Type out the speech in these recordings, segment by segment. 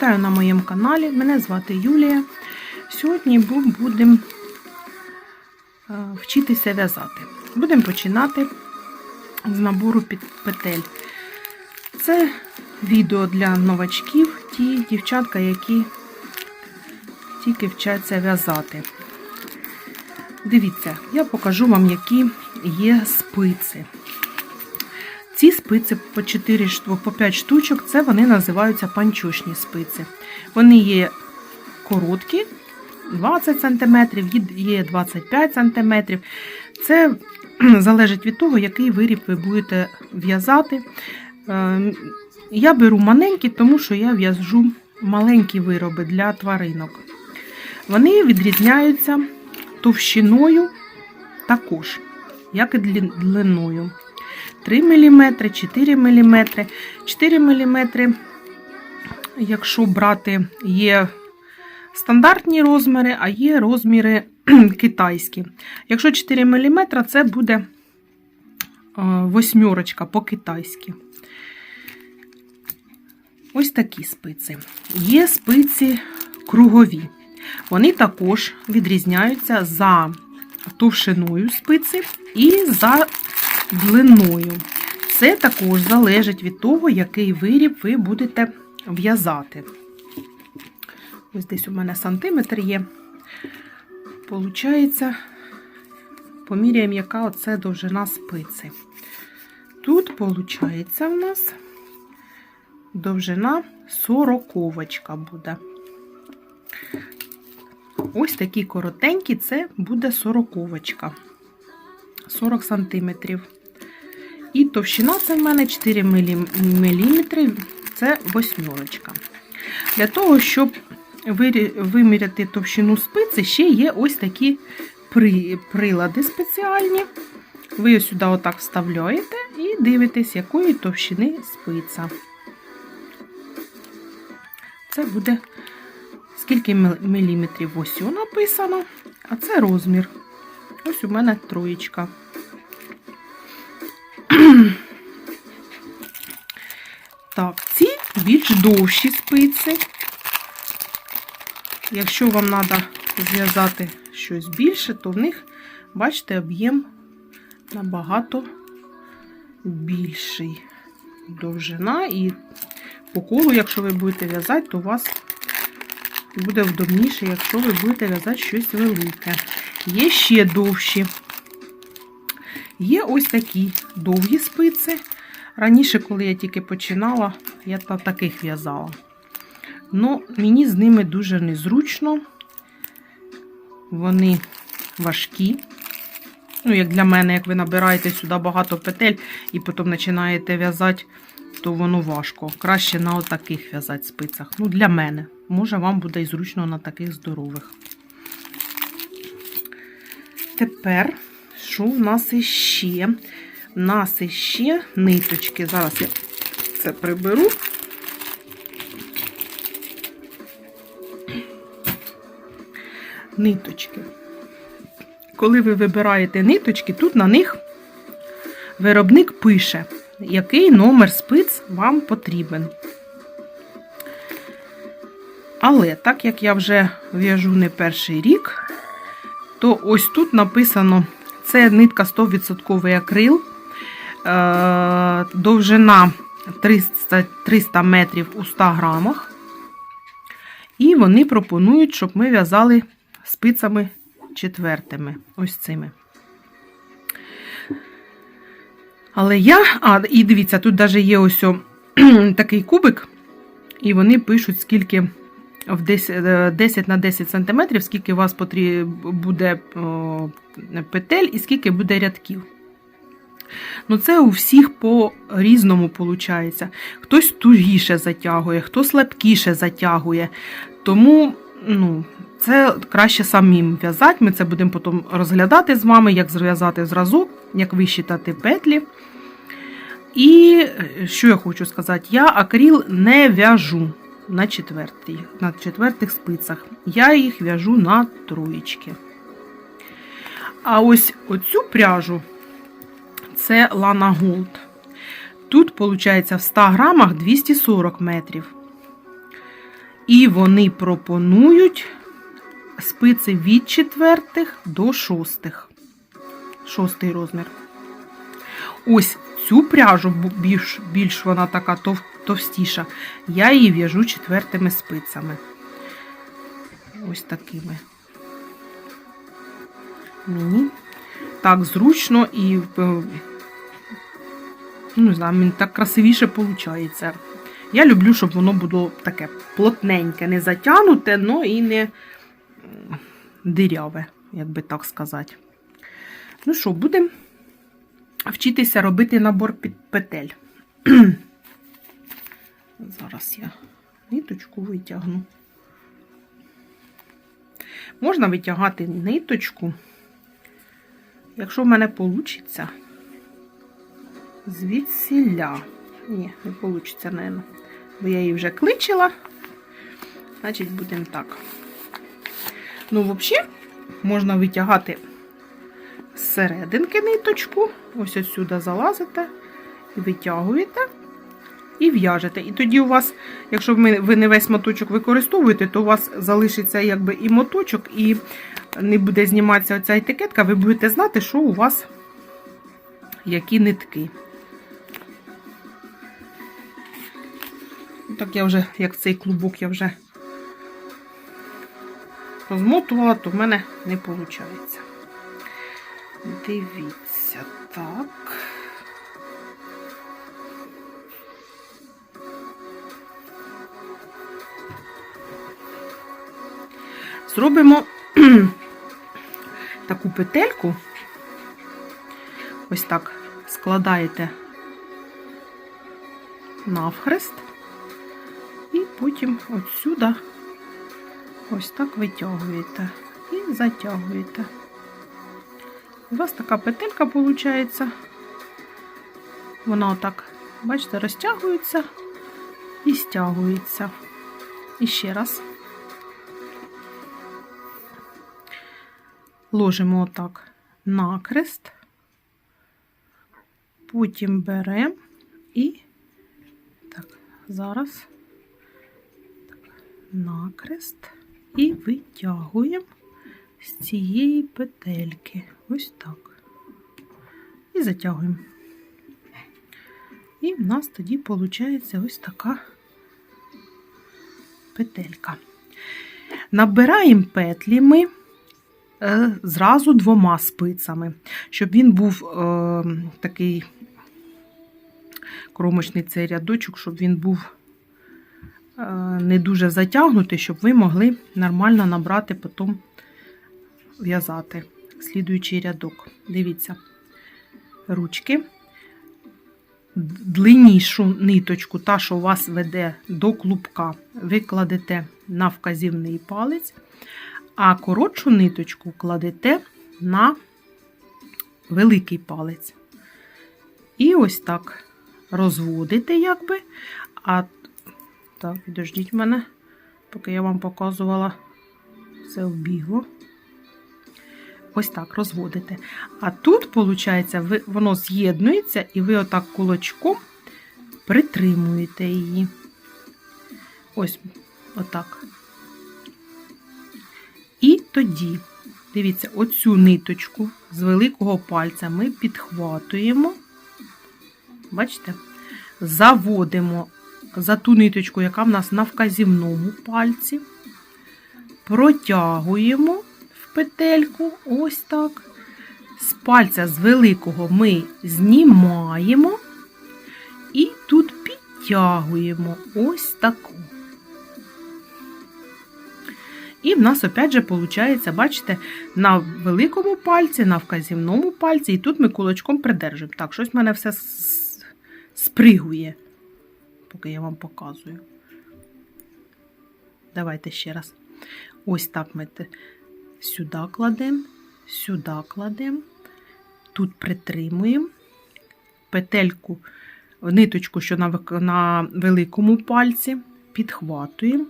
Вітаю на моєму каналі. Мене звати Юлія. Сьогодні будемо вчитися в'язати. Будемо починати з набору під петель. Це відео для новачків, ті дівчатка, які тільки вчаться в'язати. Дивіться, я покажу вам, які є спиці. Ці спиці по 4 по 5 штучок, це вони називаються панчошні спиці. Вони є короткі, 20 см, є 25 см. Це залежить від того, який виріб ви будете в'язати. Я беру маленькі, тому що я в'яжу маленькі вироби для тваринок. Вони відрізняються товщиною також, як і длиною. 3 мм, 4 мм. 4 мм, якщо брати, є стандартні розміри, а є розміри китайські. Якщо 4 мм, це буде восьмерочка по-китайськи. Ось такі спиці. Є спиці кругові. Вони також відрізняються за товщиною спиці і за длиною. Це також залежить від того, який виріб ви будете в'язати. Ось десь у мене сантиметр є. Получається, поміряємо, яка оце довжина спиці. Тут, виходить, у нас довжина сороковочка буде. Ось такі коротенькі, це буде сороковочка. 40 сантиметрів. І товщина це в мене 4 мм, це восьмерочка. Для того, щоб виміряти товщину спиці, ще є ось такі прилади спеціальні. Ви сюди отак вставляєте і дивитесь, якої товщини спиця. Це буде скільки міліметрів ось написано, а це розмір. Ось у мене троєчка. Більш довші спиці. Якщо вам треба зв'язати щось більше, то в них, бачите, об'єм набагато більший. Довжина і по колу, якщо ви будете в'язати, то у вас буде вдобніше, якщо ви будете в'язати щось велике. Є ще довші. Є ось такі довгі спиці. Раніше, коли я тільки починала, я таких в'язала. Ну, мені з ними дуже незручно. Вони важкі. Ну, як для мене, як ви набираєте сюди багато петель і потім починаєте в'язати, то воно важко. Краще на отаких в'язати спицях. Ну, для мене. Може, вам буде і зручно на таких здорових. Тепер, що в нас іще? У нас іще ниточки. Зараз я це приберу. Ниточки. Коли ви вибираєте ниточки, тут на них виробник пише, який номер спиць вам потрібен. Але так як я вже в'яжу не перший рік, то ось тут написано: це нитка 100% акрил, е, довжина 300 300 метрів у 100 грамах. І вони пропонують, щоб ми в'язали спицями четвертими, ось цими. Але я, а, і дивіться, тут навіть є ось о, такий кубик, і вони пишуть, скільки в 10 10 на 10 см, скільки у вас буде петель і скільки буде рядків. Ну, це у всіх по-різному виходить. Хтось тугіше затягує, хто слабкіше затягує. Тому, ну, це краще самим в'язати. Ми це будемо потім розглядати з вами, як зв'язати зразок, як вищитати петлі. І що я хочу сказати, я акріл не в'яжу на на четвертих спицях. Я їх в'яжу на троєчки. А ось оцю пряжу це Lana Gold. Тут, виходить, в 100 грамах 240 метрів. І вони пропонують спиці від четвертих до шостих. Шостий розмір. Ось цю пряжу більш, більш вона така тов, товстіша. Я її в'яжу четвертими спицями. Ось такими. Мені так зручно і е, ну, не знаю, мені так красивіше виходить. Я люблю, щоб воно було таке плотненьке, не затягнуте, но і не диряве, як би так сказати. Ну що, будемо вчитися робити набор під петель. Зараз я ниточку витягну. Можна витягати ниточку, якщо в мене вийде, звідсіля. Ні, не вийде, напевно. Бо я її вже кличила. Значить, будемо так. Ну, взагалі, можна витягати з ниточку. Ось отсюди залазите і витягуєте. І в'яжете. І тоді у вас, якщо ви не весь моточок використовуєте, то у вас залишиться якби і моточок, і не буде зніматися оця етикетка, ви будете знати, що у вас які нитки. Так я вже, як цей клубок я вже розмотувала, то в мене не виходить. Дивіться, так. Зробимо таку петельку. Ось так складаєте навхрест, потім отсюда ось так витягуєте і затягуєте. У вас така петелька виходить. Вона отак, бачите, розтягується і стягується. І ще раз. Ложимо отак накрест, потім беремо і так, зараз накрест і витягуємо з цієї петельки. Ось так. І затягуємо. І в нас тоді виходить ось така петелька. Набираємо петлі ми е, зразу двома спицями, щоб він був е, такий кромочний цей рядочок, щоб він був не дуже затягнутий, щоб ви могли нормально набрати, потім в'язати слідуючий рядок. Дивіться, ручки. Длиннішу ниточку, та, що у вас веде до клубка, ви кладете на вказівний палець, а коротшу ниточку кладете на великий палець. І ось так розводите, якби. А так, підождіть мене, поки я вам показувала, все вбігло. Ось так розводите. А тут, виходить, воно з'єднується, і ви отак кулачком притримуєте її. Ось, отак. І тоді, дивіться, оцю ниточку з великого пальця ми підхватуємо, бачите, заводимо за ту ниточку, яка в нас на вказівному пальці, протягуємо в петельку, ось так. З пальця з великого ми знімаємо і тут підтягуємо ось таку. І в нас, опять же, виходить, бачите, на великому пальці, на вказівному пальці, і тут ми кулачком придержуємо. Так, щось в мене все спригує, поки я вам показую. Давайте ще раз. Ось так ми сюди кладемо, сюди кладемо, тут притримуємо, петельку, ниточку, що на, великому пальці, підхватуємо.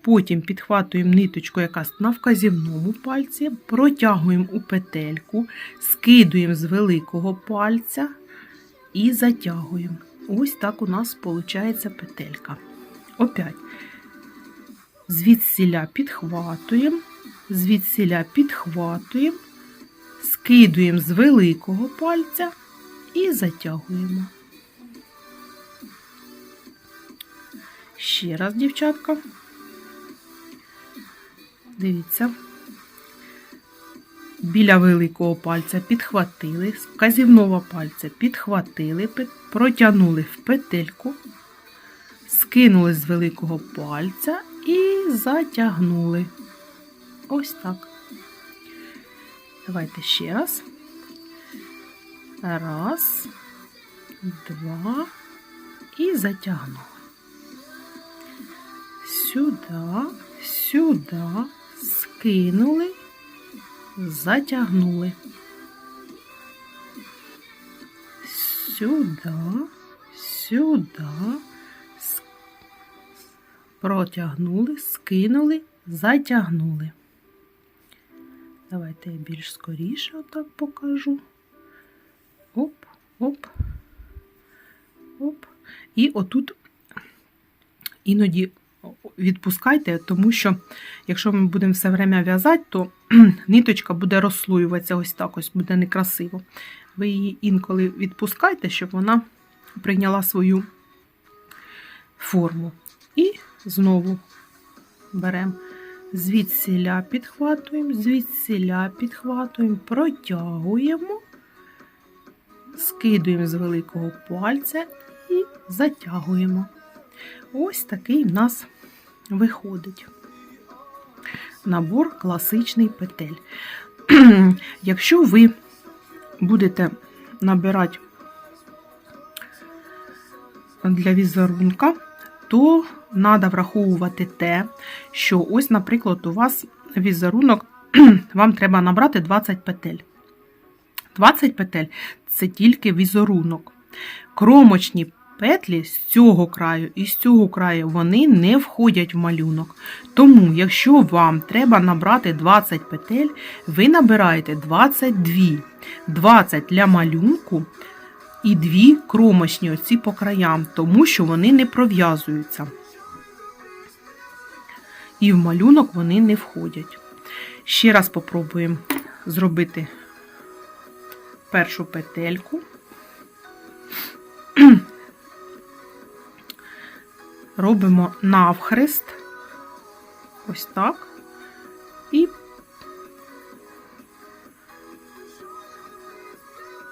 Потім підхватуємо ниточку, яка на вказівному пальці, протягуємо у петельку, скидуємо з великого пальця і затягуємо. Ось так у нас виходить петелька. Опять звідсіля підхватуємо, звідсіля підхватуємо, скидуємо з великого пальця і затягуємо. Ще раз, дівчатка. Дивіться. Біля великого пальця підхватили, з вказівного пальця підхватили, протягнули в петельку, скинули з великого пальця і затягнули. Ось так. Давайте ще раз. Раз, два і затягнули. Сюди, сюди, скинули, затягнули. Сюди, сюди, протягнули, скинули, затягнули. Давайте я більш скоріше отак покажу. Оп, оп, оп. І отут іноді відпускайте, тому що якщо ми будемо все время в'язати, то ниточка буде розслоюватися ось так, ось буде некрасиво. Ви її інколи відпускайте, щоб вона прийняла свою форму. І знову беремо звідсіля підхватуємо, звідсіля підхватуємо, протягуємо, скидуємо з великого пальця і затягуємо. Ось такий в нас виходить. Набор класичний петель. Якщо ви будете набирати для візерунка, то треба враховувати те, що ось, наприклад, у вас візерунок, вам треба набрати 20 петель. 20 петель це тільки візерунок. Кромочні петлі з цього краю і з цього краю вони не входять в малюнок. Тому, якщо вам треба набрати 20 петель, ви набираєте 22. 20 для малюнку і 2 кромочні оці по краям, тому що вони не пров'язуються. І в малюнок вони не входять. Ще раз попробуємо зробити першу петельку. Робимо навхрест, ось так, і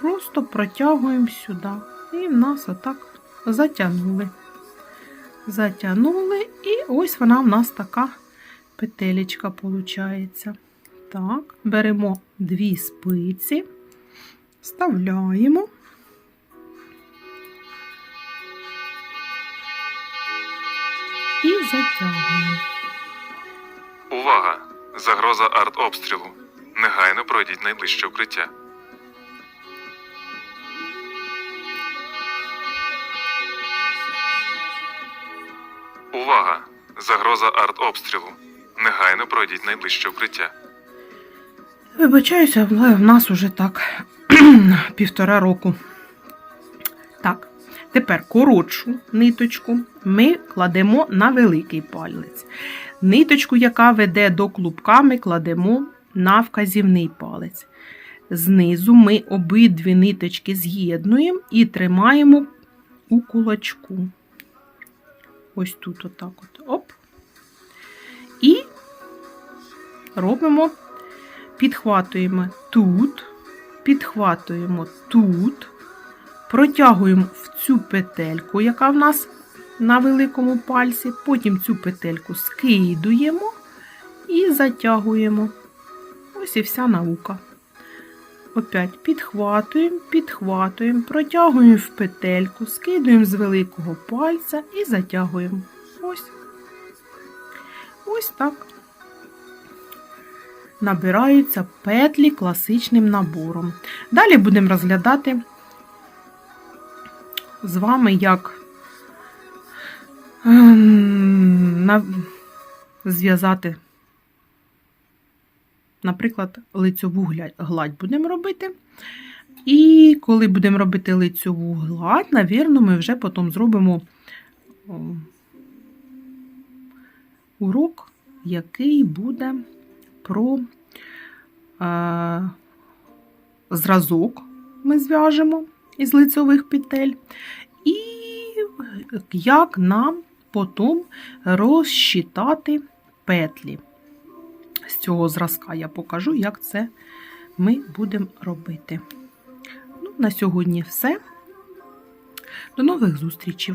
просто протягуємо сюди. І в нас отак затягнули. Затягнули, і ось вона в нас така петелечка виходить. Так, беремо дві спиці, вставляємо. І затягуємо. Увага! Загроза артобстрілу. Негайно пройдіть найближче укриття. Увага! Загроза артобстрілу. Негайно пройдіть найближче укриття. Вибачаюся, але в нас уже так півтора року. Тепер коротшу ниточку ми кладемо на великий палець. Ниточку, яка веде до клубка, ми кладемо на вказівний палець. Знизу ми обидві ниточки з'єднуємо і тримаємо у кулачку. Ось тут, отак от. Оп. І робимо підхватуємо тут, підхватуємо тут, протягуємо в цю петельку, яка в нас на великому пальці, потім цю петельку скидуємо і затягуємо. Ось і вся наука. Опять підхватуємо, підхватуємо, протягуємо в петельку, скидуємо з великого пальця і затягуємо. Ось. Ось так набираються петлі класичним набором. Далі будемо розглядати з вами, як ем, зв'язати, наприклад, лицьову гладь будемо робити. І коли будемо робити лицьову гладь, навірно, ми вже потім зробимо урок який буде про е, зразок ми зв'яжемо із лицьових петель, і як нам потім розчитати петлі. З цього зразка я покажу, як це ми будемо робити. Ну, на сьогодні все. До нових зустрічей!